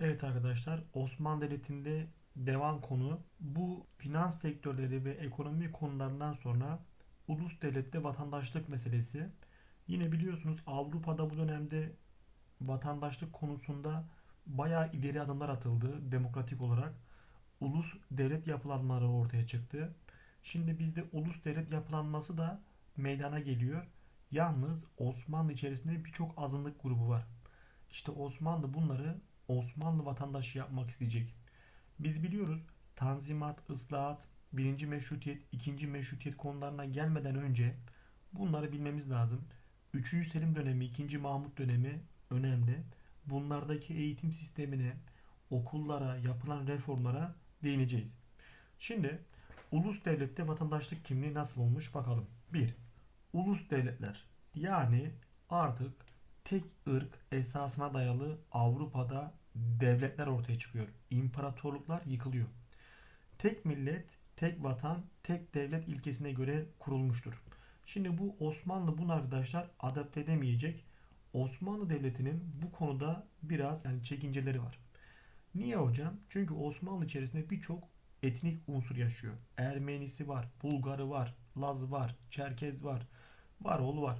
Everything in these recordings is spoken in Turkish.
Evet arkadaşlar Osmanlı Devleti'nde devam konu bu finans sektörleri ve ekonomi konularından sonra ulus devlette vatandaşlık meselesi. Yine biliyorsunuz Avrupa'da bu dönemde vatandaşlık konusunda bayağı ileri adımlar atıldı demokratik olarak. Ulus devlet yapılanmaları ortaya çıktı. Şimdi bizde ulus devlet yapılanması da meydana geliyor. Yalnız Osmanlı içerisinde birçok azınlık grubu var. İşte Osmanlı bunları Osmanlı vatandaşı yapmak isteyecek. Biz biliyoruz Tanzimat, ıslahat, birinci meşrutiyet, ikinci meşrutiyet konularına gelmeden önce bunları bilmemiz lazım. Üçüncü Selim dönemi, ikinci Mahmut dönemi önemli. Bunlardaki eğitim sistemine, okullara, yapılan reformlara değineceğiz. Şimdi ulus devlette vatandaşlık kimliği nasıl olmuş bakalım. Bir, Ulus devletler yani artık tek ırk esasına dayalı Avrupa'da devletler ortaya çıkıyor. İmparatorluklar yıkılıyor. Tek millet, tek vatan, tek devlet ilkesine göre kurulmuştur. Şimdi bu Osmanlı bunu arkadaşlar adapte edemeyecek. Osmanlı Devleti'nin bu konuda biraz yani çekinceleri var. Niye hocam? Çünkü Osmanlı içerisinde birçok etnik unsur yaşıyor. Ermenisi var, Bulgarı var, Laz var, Çerkez var, var oğlu var.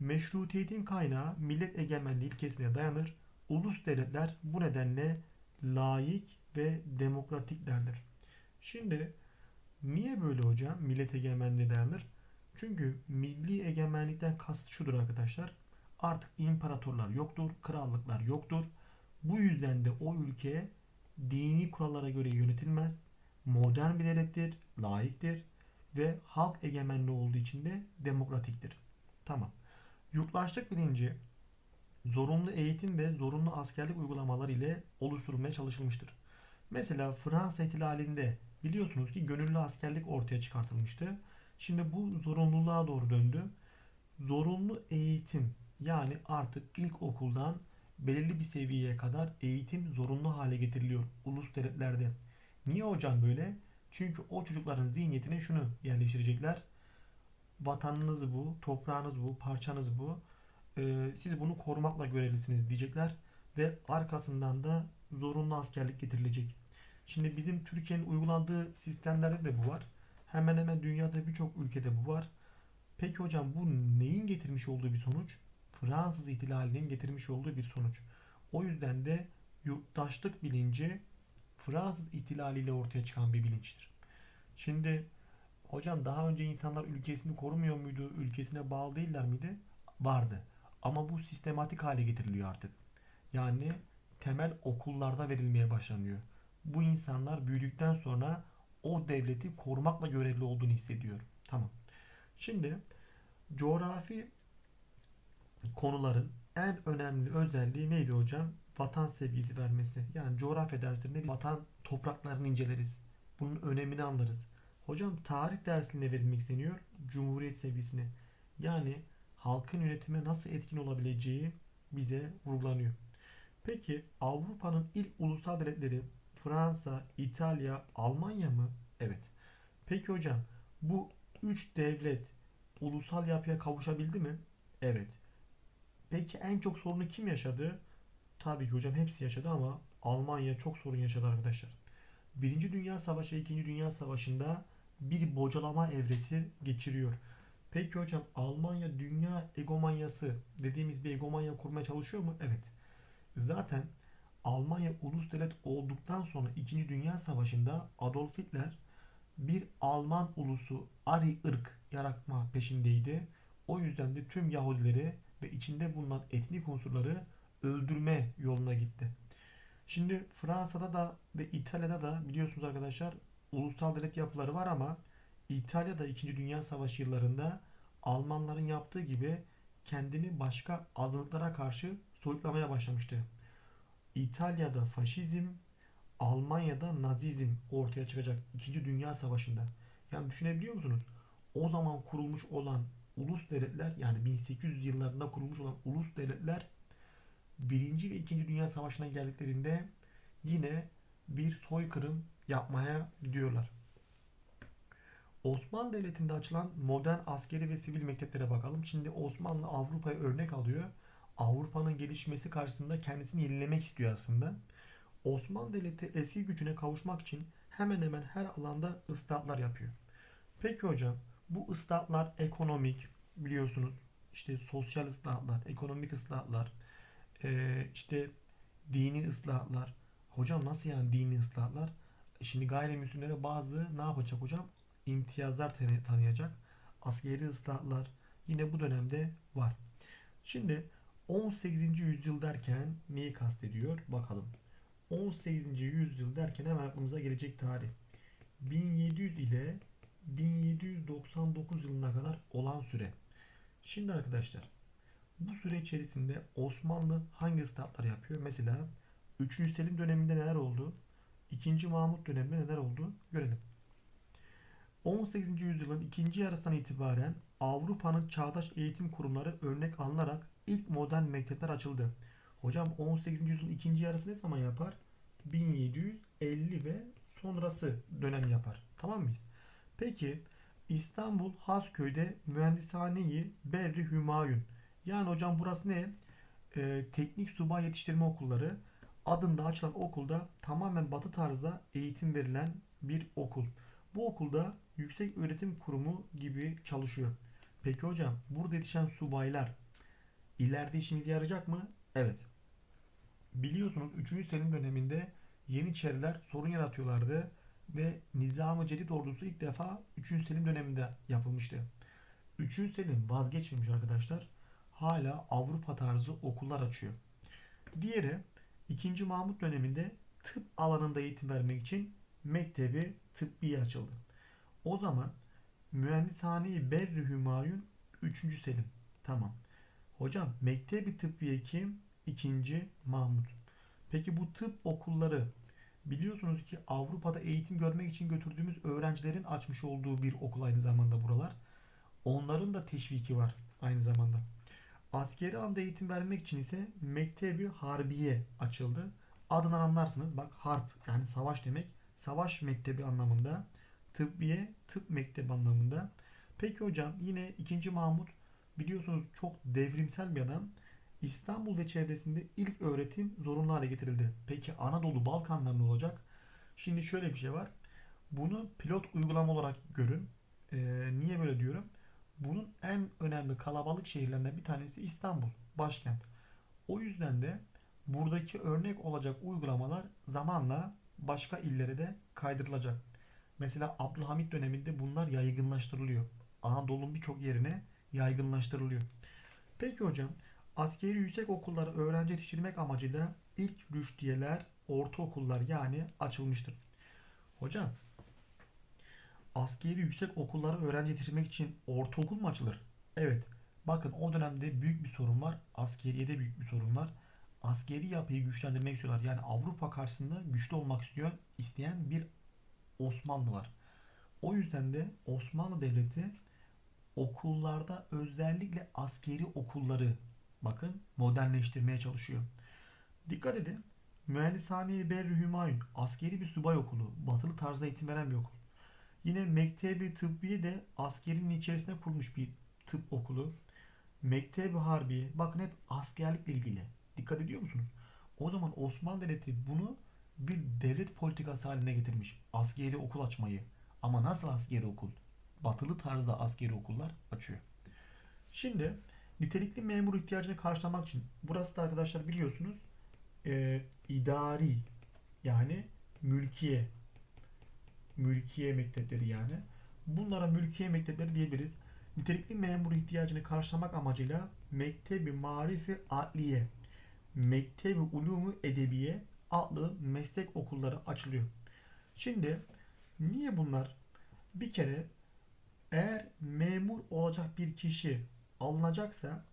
Meşrutiyetin kaynağı millet egemenliği ilkesine dayanır. Ulus devletler bu nedenle laik ve demokratiklerdir. Şimdi niye böyle hocam millet egemenliğe dayanır? Çünkü milli egemenlikten kast şudur arkadaşlar. Artık imparatorlar yoktur, krallıklar yoktur. Bu yüzden de o ülke dini kurallara göre yönetilmez. Modern bir devlettir, laiktir ve halk egemenliği olduğu için de demokratiktir. Tamam. Yurttaşlık bilinci zorunlu eğitim ve zorunlu askerlik uygulamaları ile oluşturulmaya çalışılmıştır. Mesela Fransa ihtilalinde biliyorsunuz ki gönüllü askerlik ortaya çıkartılmıştı. Şimdi bu zorunluluğa doğru döndü. Zorunlu eğitim yani artık ilkokuldan belirli bir seviyeye kadar eğitim zorunlu hale getiriliyor ulus devletlerde. Niye hocam böyle? Çünkü o çocukların zihniyetine şunu yerleştirecekler. Vatanınız bu, toprağınız bu, parçanız bu. Ee, siz bunu korumakla görevlisiniz diyecekler ve arkasından da zorunlu askerlik getirilecek. Şimdi bizim Türkiye'nin uygulandığı sistemlerde de bu var. Hemen hemen dünyada birçok ülkede bu var. Peki hocam bu neyin getirmiş olduğu bir sonuç? Fransız ihtilalinin getirmiş olduğu bir sonuç. O yüzden de yurttaşlık bilinci Fransız ihtilaliyle ortaya çıkan bir bilinçtir. Şimdi hocam daha önce insanlar ülkesini korumuyor muydu? Ülkesine bağlı değiller miydi? Vardı. Ama bu sistematik hale getiriliyor artık. Yani temel okullarda verilmeye başlanıyor. Bu insanlar büyüdükten sonra o devleti korumakla görevli olduğunu hissediyor. Tamam. Şimdi coğrafi konuların en önemli özelliği neydi hocam? Vatan sevgisi vermesi. Yani coğrafya derslerinde vatan topraklarını inceleriz. Bunun önemini anlarız. Hocam tarih dersinde verilmek isteniyor. Cumhuriyet sevgisini. Yani halkın yönetime nasıl etkin olabileceği bize vurgulanıyor. Peki Avrupa'nın ilk ulusal devletleri Fransa, İtalya, Almanya mı? Evet. Peki hocam bu üç devlet ulusal yapıya kavuşabildi mi? Evet. Peki en çok sorunu kim yaşadı? Tabii ki hocam hepsi yaşadı ama Almanya çok sorun yaşadı arkadaşlar. Birinci Dünya Savaşı, İkinci Dünya Savaşı'nda bir bocalama evresi geçiriyor. Peki hocam Almanya dünya egomanyası dediğimiz bir egomanya kurmaya çalışıyor mu? Evet. Zaten Almanya ulus devlet olduktan sonra İkinci Dünya Savaşı'nda Adolf Hitler bir Alman ulusu Ari ırk yaratma peşindeydi. O yüzden de tüm Yahudileri ve içinde bulunan etnik unsurları öldürme yoluna gitti. Şimdi Fransa'da da ve İtalya'da da biliyorsunuz arkadaşlar ulusal devlet yapıları var ama İtalya'da 2. Dünya Savaşı yıllarında Almanların yaptığı gibi kendini başka azınlıklara karşı soyutlamaya başlamıştı. İtalya'da faşizm, Almanya'da nazizm ortaya çıkacak 2. Dünya Savaşı'nda. Yani düşünebiliyor musunuz? O zaman kurulmuş olan ulus devletler yani 1800 yıllarında kurulmuş olan ulus devletler Birinci ve İkinci Dünya Savaşı'na geldiklerinde yine bir soykırım yapmaya gidiyorlar. Osmanlı Devleti'nde açılan modern askeri ve sivil mekteplere bakalım. Şimdi Osmanlı Avrupa'ya örnek alıyor. Avrupa'nın gelişmesi karşısında kendisini yenilemek istiyor aslında. Osmanlı Devleti eski gücüne kavuşmak için hemen hemen her alanda ıslahatlar yapıyor. Peki hocam bu ıslahatlar ekonomik biliyorsunuz işte sosyal ıslahatlar, ekonomik ıslahatlar, eee, işte dini ıslahatlar. Hocam nasıl yani dini ıslahatlar? Şimdi gayrimüslimlere bazı ne yapacak hocam? İmtiyazlar tanı- tanıyacak. Askeri ıslahatlar yine bu dönemde var. Şimdi 18. yüzyıl derken neyi kastediyor? Bakalım. 18. yüzyıl derken hemen aklımıza gelecek tarih. 1700 ile 1799 yılına kadar olan süre. Şimdi arkadaşlar bu süre içerisinde Osmanlı hangi statlar yapıyor? Mesela 3. Selim döneminde neler oldu? 2. Mahmut döneminde neler oldu? Görelim. 18. yüzyılın ikinci yarısından itibaren Avrupa'nın çağdaş eğitim kurumları örnek alınarak ilk modern mektepler açıldı. Hocam 18. yüzyılın ikinci yarısı ne zaman yapar? 1750 ve sonrası dönem yapar. Tamam mıyız? Peki İstanbul Hasköy'de Mühendishane-i Berri Hümayun. Yani hocam burası ne? Ee, teknik subay yetiştirme okulları adında açılan okulda tamamen batı tarzda eğitim verilen bir okul. Bu okulda yüksek öğretim kurumu gibi çalışıyor. Peki hocam burada yetişen subaylar ileride işimize yarayacak mı? Evet. Biliyorsunuz 3. Selim döneminde Yeniçeriler sorun yaratıyorlardı ve Nizam-ı Cedid ordusu ilk defa 3. Selim döneminde yapılmıştı. 3. Selim vazgeçmemiş arkadaşlar. Hala Avrupa tarzı okullar açıyor. Diğeri 2. Mahmut döneminde tıp alanında eğitim vermek için mektebi tıbbiye açıldı. O zaman Mühendishane-i Berri Hümayun 3. Selim. Tamam. Hocam mektebi tıbbiye kim? 2. Mahmut. Peki bu tıp okulları biliyorsunuz ki Avrupa'da eğitim görmek için götürdüğümüz öğrencilerin açmış olduğu bir okul aynı zamanda buralar. Onların da teşviki var aynı zamanda. Askeri anda eğitim vermek için ise Mektebi Harbiye açıldı. Adından anlarsınız. Bak harp yani savaş demek. Savaş mektebi anlamında. Tıbbiye tıp mektebi anlamında. Peki hocam yine 2. Mahmut biliyorsunuz çok devrimsel bir adam. İstanbul ve çevresinde ilk öğretim zorunlu hale getirildi. Peki Anadolu Balkanlar ne olacak? Şimdi şöyle bir şey var. Bunu pilot uygulama olarak görün. Ee, niye böyle diyorum? Bunun en önemli kalabalık şehirlerinden bir tanesi İstanbul, başkent. O yüzden de buradaki örnek olacak uygulamalar zamanla başka illere de kaydırılacak. Mesela Abdülhamit döneminde bunlar yaygınlaştırılıyor. Anadolu'nun birçok yerine yaygınlaştırılıyor. Peki hocam, askeri yüksek okulları öğrenci yetiştirmek amacıyla ilk rüştiyeler, ortaokullar yani açılmıştır. Hocam, askeri yüksek okullara öğrenci yetiştirmek için ortaokul mu açılır? Evet. Bakın o dönemde büyük bir sorun var. Askeriyede büyük bir sorun var. Askeri yapıyı güçlendirmek istiyorlar. Yani Avrupa karşısında güçlü olmak istiyor, isteyen bir Osmanlı var. O yüzden de Osmanlı Devleti okullarda özellikle askeri okulları bakın modernleştirmeye çalışıyor. Dikkat edin. Mühendishane-i Berri Hümayun askeri bir subay okulu. Batılı tarzda eğitim veren bir okul. Yine Mektebi Tıbbiye de askerinin içerisine kurulmuş bir tıp okulu. Mektebi Harbiye bakın hep askerlikle ilgili. Dikkat ediyor musunuz? O zaman Osmanlı Devleti bunu bir devlet politikası haline getirmiş. Askeri okul açmayı. Ama nasıl askeri okul? Batılı tarzda askeri okullar açıyor. Şimdi nitelikli memur ihtiyacını karşılamak için burası da arkadaşlar biliyorsunuz e, idari yani mülkiye mülkiye mektepleri yani. Bunlara mülkiye mektepleri diyebiliriz. Nitelikli memur ihtiyacını karşılamak amacıyla Mektebi Marifi Adliye, Mektebi Ulumu Edebiye adlı meslek okulları açılıyor. Şimdi niye bunlar? Bir kere eğer memur olacak bir kişi alınacaksa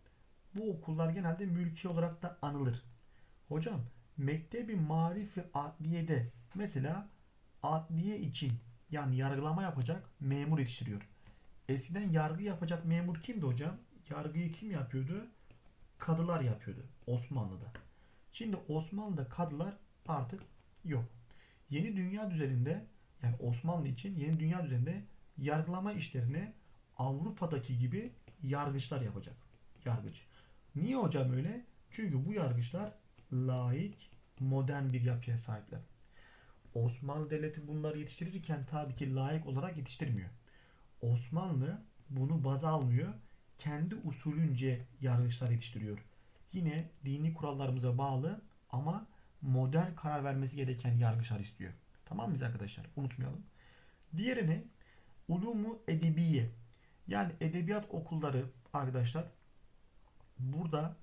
bu okullar genelde mülki olarak da anılır. Hocam Mektebi Marifi Adliye'de mesela adliye için yani yargılama yapacak memur yetiştiriyor. Eskiden yargı yapacak memur kimdi hocam? Yargıyı kim yapıyordu? Kadılar yapıyordu Osmanlı'da. Şimdi Osmanlı'da kadılar artık yok. Yeni dünya düzeninde yani Osmanlı için yeni dünya düzeninde yargılama işlerini Avrupa'daki gibi yargıçlar yapacak. Yargıç. Niye hocam öyle? Çünkü bu yargıçlar laik, modern bir yapıya sahipler. Osmanlı Devleti bunları yetiştirirken tabii ki layık olarak yetiştirmiyor. Osmanlı bunu baz almıyor. Kendi usulünce yargıçlar yetiştiriyor. Yine dini kurallarımıza bağlı ama modern karar vermesi gereken yargıçlar istiyor. Tamam mıyız arkadaşlar? Unutmayalım. Diğeri ne? Ulumu Edebiye. Yani edebiyat okulları arkadaşlar burada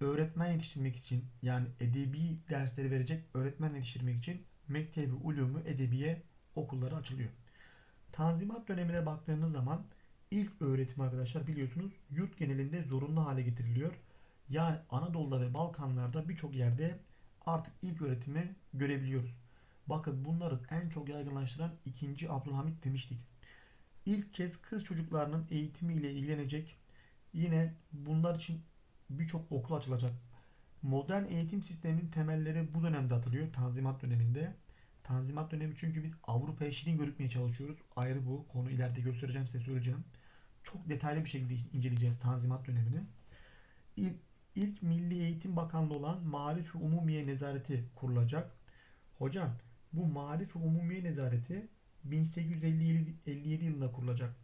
öğretmen yetiştirmek için yani edebi dersleri verecek öğretmen yetiştirmek için Mektebi Ulumu Edebiye okulları açılıyor. Tanzimat dönemine baktığımız zaman ilk öğretim arkadaşlar biliyorsunuz yurt genelinde zorunlu hale getiriliyor. Yani Anadolu'da ve Balkanlarda birçok yerde artık ilk öğretimi görebiliyoruz. Bakın bunları en çok yaygınlaştıran 2. Abdülhamit demiştik. İlk kez kız çocuklarının eğitimiyle ilgilenecek yine bunlar için birçok okul açılacak. Modern eğitim sisteminin temelleri bu dönemde atılıyor. Tanzimat döneminde. Tanzimat dönemi çünkü biz Avrupa'ya şirin görükmeye çalışıyoruz. Ayrı bu. Konu ileride göstereceğim size söyleyeceğim. Çok detaylı bir şekilde inceleyeceğiz Tanzimat dönemini. İlk, ilk Milli Eğitim Bakanlığı olan Marif-i Umumiye Nezareti kurulacak. Hocam bu Marif-i Umumiye Nezareti 1857 yılında kurulacak.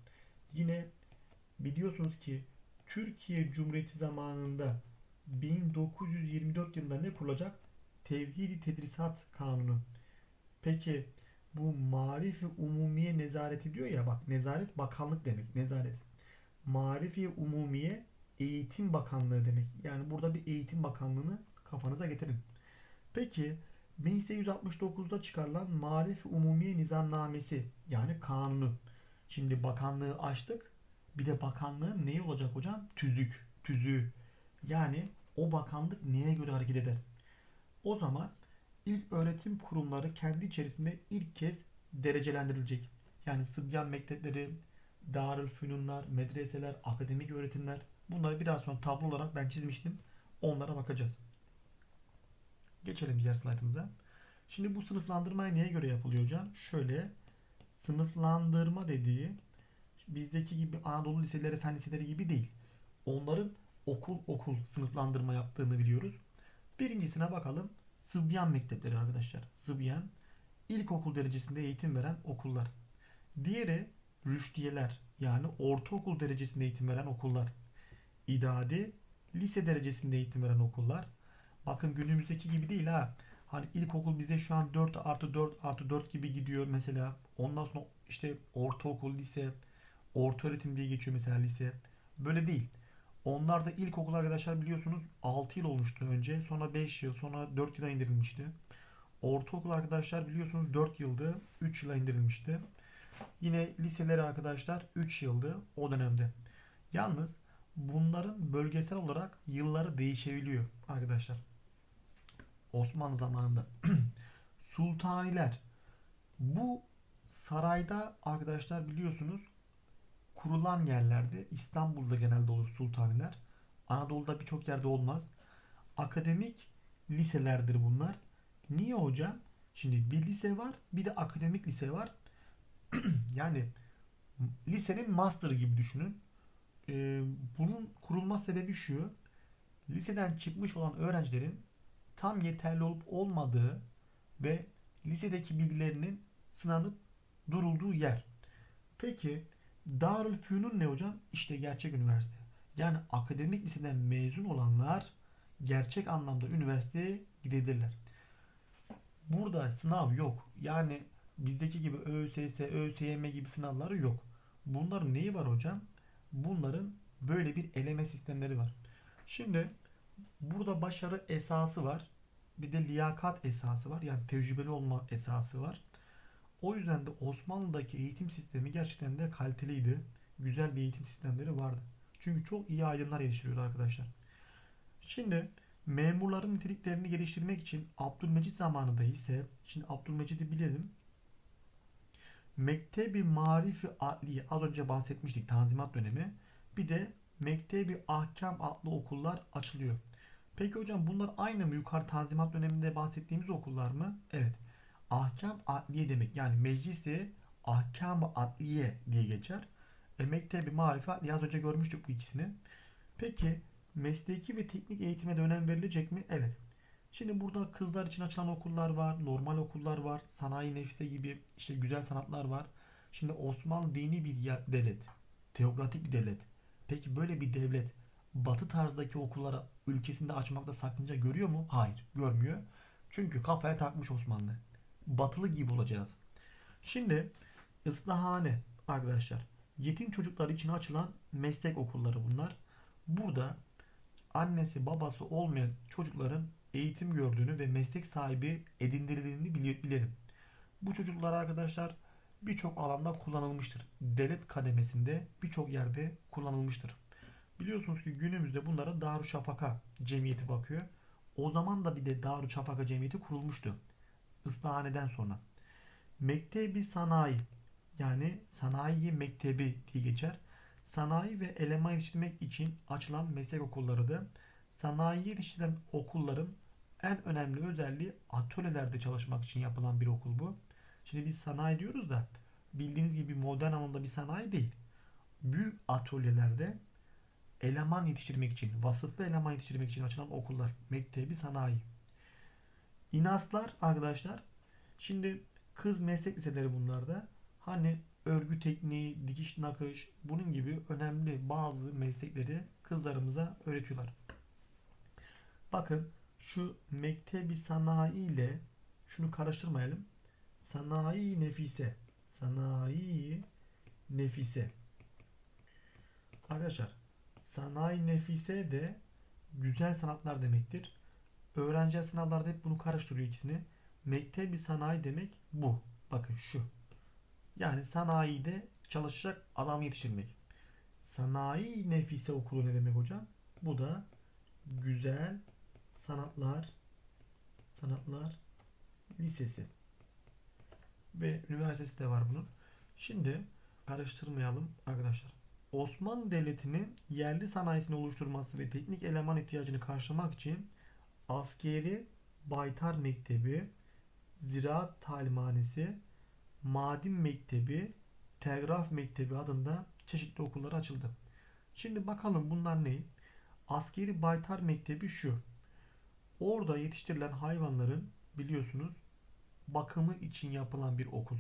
Yine biliyorsunuz ki Türkiye Cumhuriyeti zamanında 1924 yılında ne kurulacak? Tevhid-i Tedrisat Kanunu. Peki bu Marif-i Umumiye Nezareti diyor ya bak nezaret bakanlık demek nezaret. Marif-i Umumiye Eğitim Bakanlığı demek. Yani burada bir eğitim bakanlığını kafanıza getirin. Peki 1869'da çıkarılan Marif-i Umumiye Nizamnamesi yani kanunu. Şimdi bakanlığı açtık. Bir de bakanlığın neyi olacak hocam? Tüzük, tüzüğü. Yani o bakanlık neye göre hareket eder? O zaman ilk öğretim kurumları kendi içerisinde ilk kez derecelendirilecek. Yani Sıbyan mektepleri, Darülfünunlar, medreseler, akademik öğretimler. Bunları biraz sonra tablo olarak ben çizmiştim. Onlara bakacağız. Geçelim diğer slaytımıza. Şimdi bu sınıflandırma neye göre yapılıyor hocam? Şöyle sınıflandırma dediği bizdeki gibi Anadolu liseleri, fen liseleri gibi değil. Onların okul okul sınıflandırma yaptığını biliyoruz. Birincisine bakalım. Sıbyan mektepleri arkadaşlar. Sıbyan ilkokul derecesinde eğitim veren okullar. Diğeri rüştiyeler yani ortaokul derecesinde eğitim veren okullar. İdadi lise derecesinde eğitim veren okullar. Bakın günümüzdeki gibi değil ha. Hani ilkokul bizde şu an 4 artı 4 artı 4 gibi gidiyor mesela. Ondan sonra işte ortaokul, lise, orta öğretim diye geçiyor mesela lise. Böyle değil. Onlar da ilkokul arkadaşlar biliyorsunuz 6 yıl olmuştu önce. Sonra 5 yıl, sonra 4 yıla indirilmişti. Ortaokul arkadaşlar biliyorsunuz 4 yıldı. 3 yıla indirilmişti. Yine liseleri arkadaşlar 3 yıldı o dönemde. Yalnız bunların bölgesel olarak yılları değişebiliyor arkadaşlar. Osmanlı zamanında. Sultaniler. Bu sarayda arkadaşlar biliyorsunuz kurulan yerlerde İstanbul'da genelde olur sultaniler. Anadolu'da birçok yerde olmaz. Akademik liselerdir bunlar. Niye hocam? Şimdi bir lise var, bir de akademik lise var. yani lisenin master gibi düşünün. Ee, bunun kurulma sebebi şu. Liseden çıkmış olan öğrencilerin tam yeterli olup olmadığı ve lisedeki bilgilerinin sınanıp durulduğu yer. Peki Darülfünun ne hocam? İşte gerçek üniversite. Yani akademik liseden mezun olanlar gerçek anlamda üniversiteye gidebilirler. Burada sınav yok. Yani bizdeki gibi ÖSS, ÖSYM gibi sınavları yok. Bunların neyi var hocam? Bunların böyle bir eleme sistemleri var. Şimdi burada başarı esası var. Bir de liyakat esası var. Yani tecrübeli olma esası var. O yüzden de Osmanlı'daki eğitim sistemi gerçekten de kaliteliydi. Güzel bir eğitim sistemleri vardı. Çünkü çok iyi aydınlar yetiştiriyordu arkadaşlar. Şimdi memurların niteliklerini geliştirmek için Abdülmecit zamanında ise şimdi Abdülmecit'i bilelim. Mektebi Marifi Adliye az önce bahsetmiştik Tanzimat dönemi. Bir de Mektebi Ahkam adlı okullar açılıyor. Peki hocam bunlar aynı mı yukarı Tanzimat döneminde bahsettiğimiz okullar mı? Evet. Ahkam adliye demek. Yani meclisi ahkam adliye diye geçer. E, mektebi marife adliye az önce görmüştük bu ikisini. Peki mesleki ve teknik eğitime de önem verilecek mi? Evet. Şimdi burada kızlar için açılan okullar var, normal okullar var, sanayi nefise gibi işte güzel sanatlar var. Şimdi Osmanlı dini bir devlet, teokratik bir devlet. Peki böyle bir devlet Batı tarzdaki okullara ülkesinde açmakta sakınca görüyor mu? Hayır, görmüyor. Çünkü kafaya takmış Osmanlı. Batılı gibi olacağız. Şimdi ıslahane arkadaşlar. Yetim çocuklar için açılan meslek okulları bunlar. Burada annesi babası olmayan çocukların eğitim gördüğünü ve meslek sahibi edindirildiğini bili- bilelim. Bu çocuklar arkadaşlar birçok alanda kullanılmıştır. Devlet kademesinde birçok yerde kullanılmıştır. Biliyorsunuz ki günümüzde bunlara Darüşşafaka Cemiyeti bakıyor. O zaman da bir de Darüşşafaka Cemiyeti kurulmuştu. Islahane'den sonra. Mektebi sanayi yani sanayi mektebi diye geçer. Sanayi ve eleman yetiştirmek için açılan meslek okullarıdır. Sanayi yetiştiren okulların en önemli özelliği atölyelerde çalışmak için yapılan bir okul bu. Şimdi biz sanayi diyoruz da bildiğiniz gibi modern anlamda bir sanayi değil. Büyük atölyelerde eleman yetiştirmek için, vasıflı eleman yetiştirmek için açılan okullar. Mektebi sanayi. İNASlar arkadaşlar. Şimdi kız meslek liseleri bunlarda. Hani örgü tekniği, dikiş nakış bunun gibi önemli bazı meslekleri kızlarımıza öğretiyorlar. Bakın şu mektebi sanayi ile şunu karıştırmayalım. Sanayi nefise. Sanayi nefise. Arkadaşlar sanayi nefise de güzel sanatlar demektir. Öğrenci sınavlarda hep bunu karıştırıyor ikisini. Mektebi sanayi demek bu. Bakın şu. Yani sanayide çalışacak adam yetiştirmek. Sanayi nefise okulu ne demek hocam? Bu da güzel sanatlar sanatlar lisesi ve üniversitesi de var bunun. Şimdi karıştırmayalım arkadaşlar. Osmanlı Devleti'nin yerli sanayisini oluşturması ve teknik eleman ihtiyacını karşılamak için askeri baytar mektebi, ziraat talimhanesi, maden mektebi, telgraf mektebi adında çeşitli okullar açıldı. Şimdi bakalım bunlar ne? Askeri baytar mektebi şu. Orada yetiştirilen hayvanların biliyorsunuz bakımı için yapılan bir okul.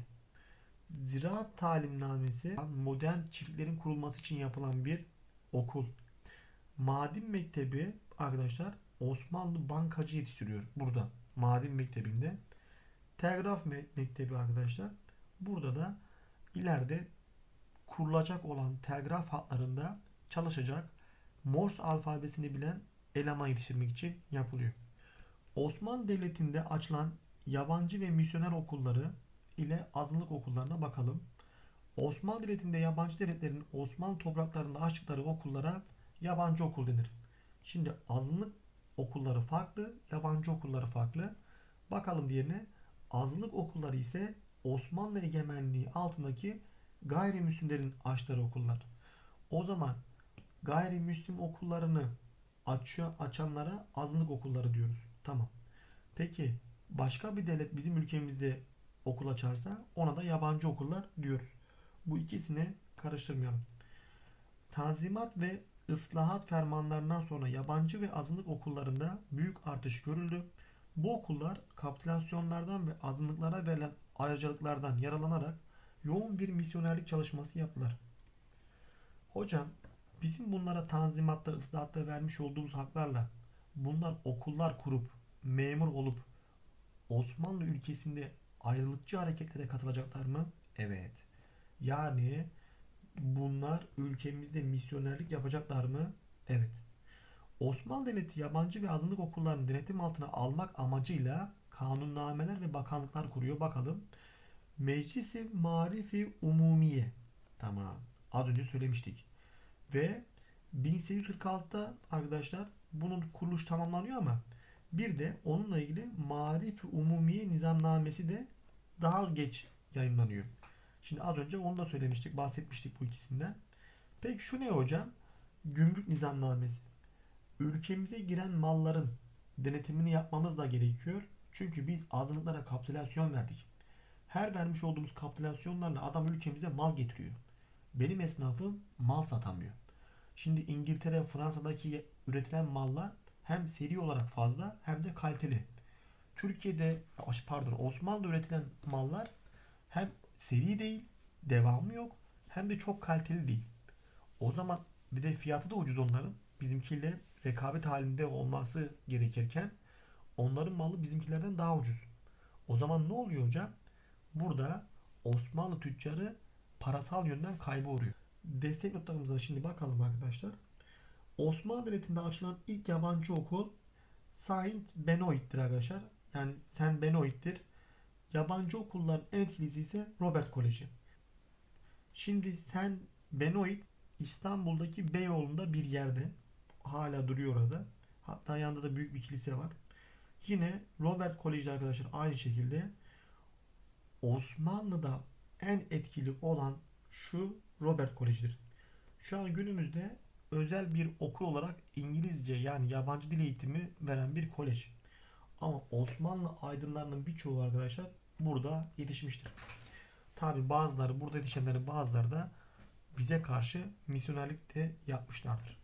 Ziraat talimnamesi modern çiftliklerin kurulması için yapılan bir okul. Maden mektebi arkadaşlar Osmanlı bankacı yetiştiriyor burada. Maden mektebinde. Telgraf me- mektebi arkadaşlar. Burada da ileride kurulacak olan telgraf hatlarında çalışacak Morse alfabesini bilen eleman yetiştirmek için yapılıyor. Osmanlı Devleti'nde açılan yabancı ve misyoner okulları ile azınlık okullarına bakalım. Osmanlı Devleti'nde yabancı devletlerin Osmanlı topraklarında açtıkları okullara yabancı okul denir. Şimdi azınlık okulları farklı, yabancı okulları farklı. Bakalım diğerine. Azınlık okulları ise Osmanlı egemenliği altındaki gayrimüslimlerin açtığı okullar. O zaman gayrimüslim okullarını açıyor, açanlara azınlık okulları diyoruz. Tamam. Peki başka bir devlet bizim ülkemizde okul açarsa ona da yabancı okullar diyoruz. Bu ikisini karıştırmayalım. Tanzimat ve ıslahat fermanlarından sonra yabancı ve azınlık okullarında büyük artış görüldü. Bu okullar kapitülasyonlardan ve azınlıklara verilen ayrıcalıklardan yaralanarak yoğun bir misyonerlik çalışması yaptılar. Hocam bizim bunlara tanzimatta, ıslahatta vermiş olduğumuz haklarla bunlar okullar kurup memur olup Osmanlı ülkesinde ayrılıkçı hareketlere katılacaklar mı? Evet. Yani bunlar ülkemizde misyonerlik yapacaklar mı? Evet. Osmanlı Devleti yabancı ve azınlık okullarını denetim altına almak amacıyla kanunnameler ve bakanlıklar kuruyor. Bakalım. Meclisi Marifi Umumiye. Tamam. Az önce söylemiştik. Ve 1846'da arkadaşlar bunun kuruluş tamamlanıyor ama bir de onunla ilgili Marif Umumiye Nizamnamesi de daha geç yayınlanıyor. Şimdi az önce onu da söylemiştik, bahsetmiştik bu ikisinden. Peki şu ne hocam? Gümrük Nizamnamesi. Ülkemize giren malların denetimini yapmamız da gerekiyor. Çünkü biz azınlıklara kapitülasyon verdik. Her vermiş olduğumuz kapitülasyonlarla adam ülkemize mal getiriyor. Benim esnafım mal satamıyor. Şimdi İngiltere, Fransa'daki üretilen mallar hem seri olarak fazla hem de kaliteli. Türkiye'de pardon Osmanlı'da üretilen mallar hem seri değil, devamı yok hem de çok kaliteli değil. O zaman bir de fiyatı da ucuz onların. Bizimkiyle rekabet halinde olması gerekirken onların malı bizimkilerden daha ucuz. O zaman ne oluyor hocam? Burada Osmanlı tüccarı parasal yönden kayba uğruyor. Destek notlarımıza şimdi bakalım arkadaşlar. Osmanlı Devleti'nde açılan ilk yabancı okul Saint Benoit'tir arkadaşlar. Yani Saint Benoit'tir. Yabancı okulların en etkilisi ise Robert Koleji. Şimdi Saint Benoit İstanbul'daki Beyoğlu'nda bir yerde. Hala duruyor orada. Hatta yanında da büyük bir kilise var. Yine Robert Koleji arkadaşlar aynı şekilde Osmanlı'da en etkili olan şu Robert Koleji'dir. Şu an günümüzde özel bir okul olarak İngilizce yani yabancı dil eğitimi veren bir kolej. Ama Osmanlı aydınlarının birçoğu arkadaşlar burada yetişmiştir. Tabi bazıları burada yetişenlerin bazıları da bize karşı misyonerlik de yapmışlardır.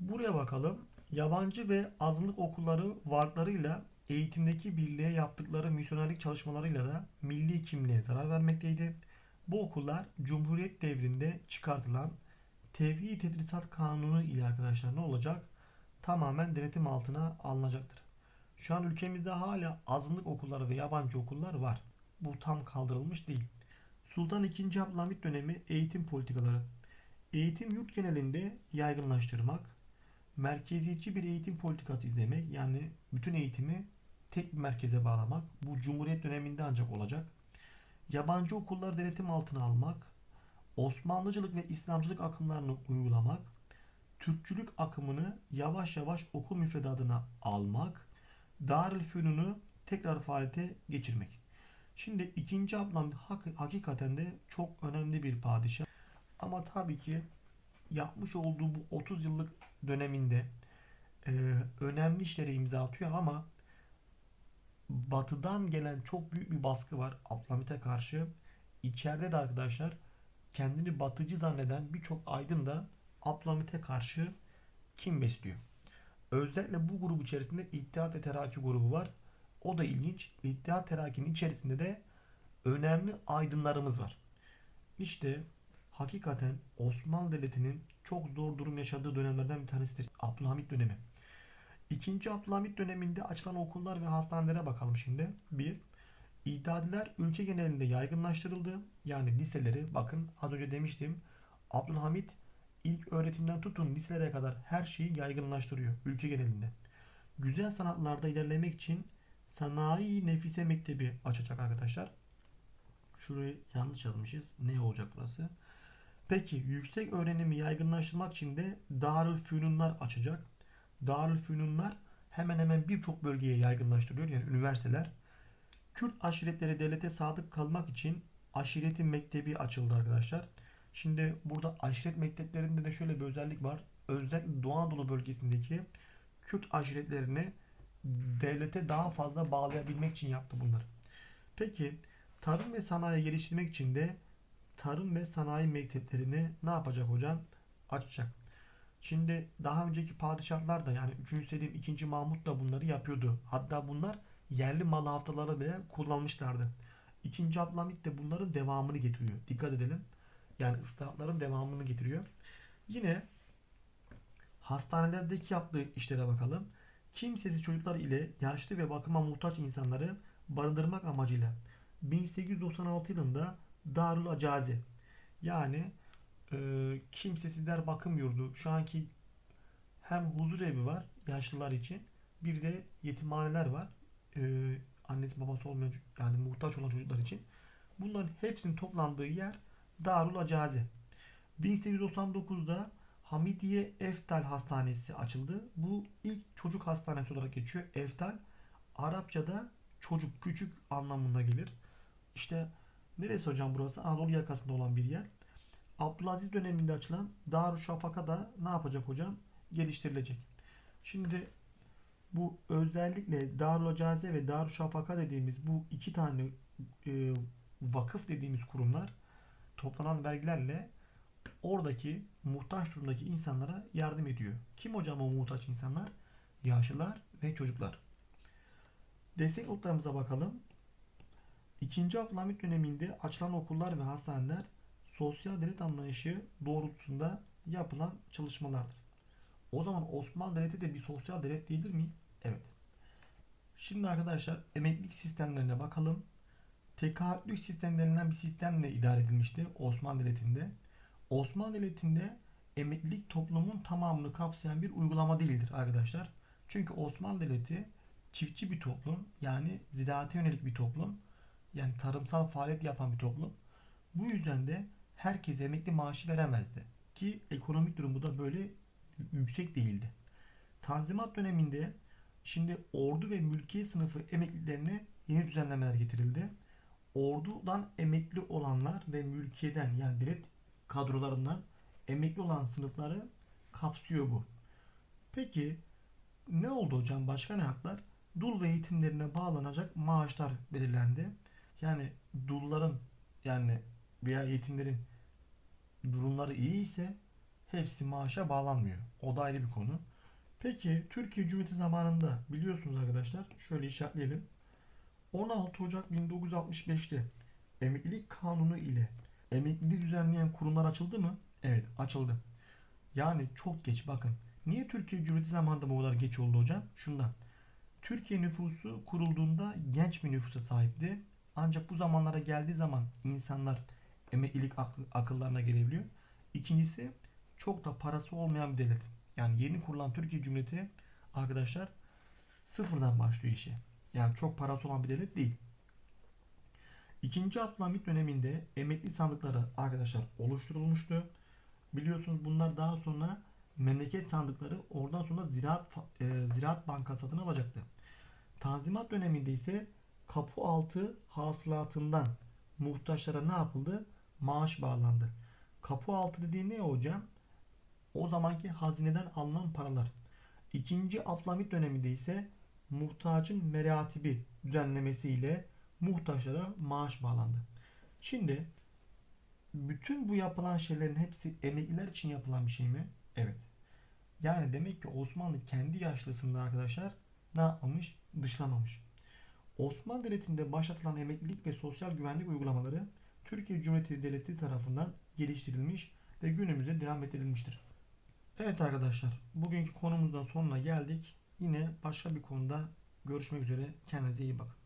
Buraya bakalım. Yabancı ve azınlık okulları varlıklarıyla eğitimdeki birliğe yaptıkları misyonerlik çalışmalarıyla da milli kimliğe zarar vermekteydi. Bu okullar Cumhuriyet devrinde çıkartılan Tevhid Tedrisat Kanunu ile arkadaşlar ne olacak? Tamamen denetim altına alınacaktır. Şu an ülkemizde hala azınlık okulları ve yabancı okullar var. Bu tam kaldırılmış değil. Sultan II. Abdülhamit dönemi eğitim politikaları. Eğitim yurt genelinde yaygınlaştırmak, merkeziyetçi bir eğitim politikası izlemek yani bütün eğitimi tek bir merkeze bağlamak. Bu Cumhuriyet döneminde ancak olacak. Yabancı okulları denetim altına almak, Osmanlıcılık ve İslamcılık akımlarını uygulamak, Türkçülük akımını yavaş yavaş okul müfredatına almak, Darülfünun'u tekrar faaliyete geçirmek. Şimdi 2. Abdülhamit hakikaten de çok önemli bir padişah. Ama tabii ki yapmış olduğu bu 30 yıllık döneminde e, önemli işlere imza atıyor ama batıdan gelen çok büyük bir baskı var Abdülhamit'e karşı. İçeride de arkadaşlar kendini batıcı zanneden birçok aydın da Abdülhamit'e karşı kim besliyor? Özellikle bu grup içerisinde İttihat ve Terakki grubu var. O da ilginç. İttihat Terakki'nin içerisinde de önemli aydınlarımız var. İşte hakikaten Osmanlı Devleti'nin çok zor durum yaşadığı dönemlerden bir tanesidir. Abdülhamit dönemi. İkinci Abdülhamit döneminde açılan okullar ve hastanelere bakalım şimdi. Bir, İdadiler ülke genelinde yaygınlaştırıldı. Yani liseleri bakın az önce demiştim. Abdülhamit ilk öğretimden tutun liselere kadar her şeyi yaygınlaştırıyor ülke genelinde. Güzel sanatlarda ilerlemek için Sanayi Nefise Mektebi açacak arkadaşlar. Şurayı yanlış yazmışız. Ne olacak burası? Peki yüksek öğrenimi yaygınlaştırmak için de Darülfünunlar açacak. Darülfünunlar hemen hemen birçok bölgeye yaygınlaştırıyor. Yani üniversiteler. Kürt aşiretleri devlete sadık kalmak için aşiretin mektebi açıldı arkadaşlar. Şimdi burada aşiret mekteplerinde de şöyle bir özellik var. Özellikle Doğu Anadolu bölgesindeki Kürt aşiretlerini devlete daha fazla bağlayabilmek için yaptı bunları. Peki tarım ve sanayi geliştirmek için de tarım ve sanayi mekteplerini ne yapacak hocam? Açacak. Şimdi daha önceki padişahlar da yani 3. Selim 2. Mahmut da bunları yapıyordu. Hatta bunlar yerli mal haftaları bile kullanmışlardı. 2. Abdülhamit de bunların devamını getiriyor. Dikkat edelim. Yani ıslahatların devamını getiriyor. Yine hastanelerdeki yaptığı işlere bakalım. Kimsesiz çocuklar ile yaşlı ve bakıma muhtaç insanları barındırmak amacıyla 1896 yılında Darül Acazi yani e, kimsesizler bakım yurdu şu anki hem huzur evi var yaşlılar için bir de yetimhaneler var e, annesi babası olmayan yani muhtaç olan çocuklar için bunların hepsinin toplandığı yer Darül Acazi 1899'da Hamidiye Eftal Hastanesi açıldı. Bu ilk çocuk hastanesi olarak geçiyor. Eftal Arapçada çocuk, küçük anlamına gelir. İşte neresi hocam burası? Anadolu yakasında olan bir yer. Abdülaziz döneminde açılan Darüşşafaka da ne yapacak hocam? Geliştirilecek. Şimdi bu özellikle Darülacaze ve Darüşşafaka dediğimiz bu iki tane e, vakıf dediğimiz kurumlar toplanan vergilerle oradaki muhtaç durumdaki insanlara yardım ediyor. Kim hocam o muhtaç insanlar? Yaşlılar ve çocuklar. Destek notlarımıza bakalım. İkinci Abdülhamit döneminde açılan okullar ve hastaneler sosyal devlet anlayışı doğrultusunda yapılan çalışmalardır. O zaman Osmanlı Devleti de bir sosyal devlet değildir miyiz? Evet. Şimdi arkadaşlar emeklilik sistemlerine bakalım. Tekaütlük sistem denilen bir sistemle idare edilmişti Osmanlı Devleti'nde. Osmanlı Devleti'nde emeklilik toplumun tamamını kapsayan bir uygulama değildir arkadaşlar. Çünkü Osmanlı Devleti çiftçi bir toplum yani ziraate yönelik bir toplum yani tarımsal faaliyet yapan bir toplum. Bu yüzden de herkese emekli maaşı veremezdi. Ki ekonomik durumu da böyle yüksek değildi. Tanzimat döneminde şimdi ordu ve mülkiye sınıfı emeklilerine yeni düzenlemeler getirildi. Ordudan emekli olanlar ve mülkiyeden yani devlet kadrolarından emekli olan sınıfları kapsıyor bu. Peki ne oldu hocam? Başka ne haklar? Dul ve yetimlerine bağlanacak maaşlar belirlendi. Yani dulların yani veya yetimlerin durumları iyi ise hepsi maaşa bağlanmıyor. O da ayrı bir konu. Peki Türkiye Cumhuriyeti zamanında biliyorsunuz arkadaşlar şöyle işaretleyelim. 16 Ocak 1965'te emeklilik kanunu ile emekliliği düzenleyen kurumlar açıldı mı? Evet açıldı. Yani çok geç bakın. Niye Türkiye Cumhuriyeti zamanında bu kadar geç oldu hocam? Şundan. Türkiye nüfusu kurulduğunda genç bir nüfusa sahipti. Ancak bu zamanlara geldiği zaman insanlar emeklilik akıllarına gelebiliyor. İkincisi çok da parası olmayan bir devlet. Yani yeni kurulan Türkiye Cumhuriyeti arkadaşlar sıfırdan başlıyor işe. Yani çok parası olan bir devlet değil. İkinci Abdülhamit döneminde emekli sandıkları arkadaşlar oluşturulmuştu. Biliyorsunuz bunlar daha sonra memleket sandıkları oradan sonra Ziraat e, Ziraat Bankası adını alacaktı. Tanzimat döneminde ise kapı altı hasılatından muhtaçlara ne yapıldı? Maaş bağlandı. Kapı altı dediği ne hocam? O zamanki hazineden alınan paralar. İkinci Abdülhamit döneminde ise muhtacın meratibi düzenlemesiyle muhtaçlara maaş bağlandı. Şimdi bütün bu yapılan şeylerin hepsi emekliler için yapılan bir şey mi? Evet. Yani demek ki Osmanlı kendi yaşlısında arkadaşlar ne yapmamış? Dışlamamış. Osmanlı Devleti'nde başlatılan emeklilik ve sosyal güvenlik uygulamaları Türkiye Cumhuriyeti Devleti tarafından geliştirilmiş ve günümüzde devam ettirilmiştir. Evet arkadaşlar, bugünkü konumuzdan sonuna geldik. Yine başka bir konuda görüşmek üzere. Kendinize iyi bakın.